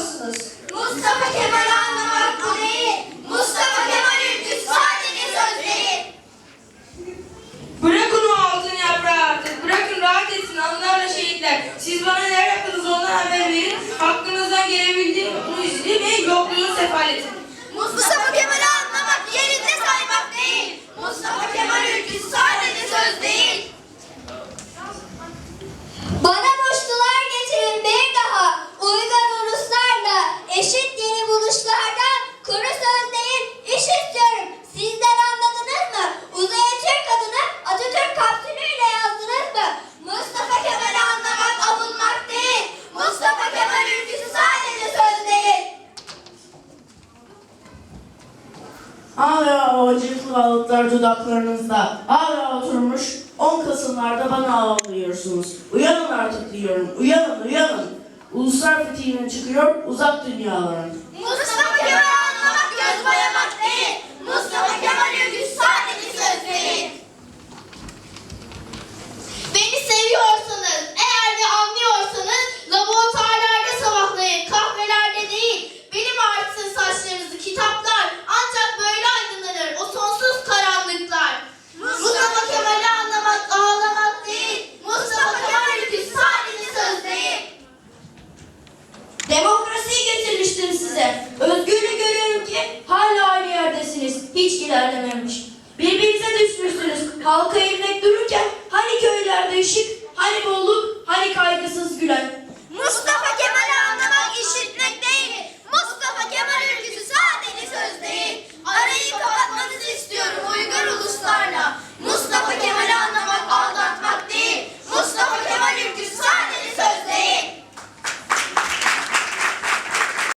Biliyorsunuz Hala o acıklı ağıtlar dudaklarınızda. Hala oturmuş 10 Kasımlarda bana ağlıyorsunuz. Uyanın artık diyorum. Uyanın, uyanın. Uluslar fethine çıkıyor uzak dünyaların. Mustafa Kemal'i Hiç ilerlememiş. Birbirinize düşmüşsünüz. Halka eğilmek dururken hani köylerde ışık, hani bolluk,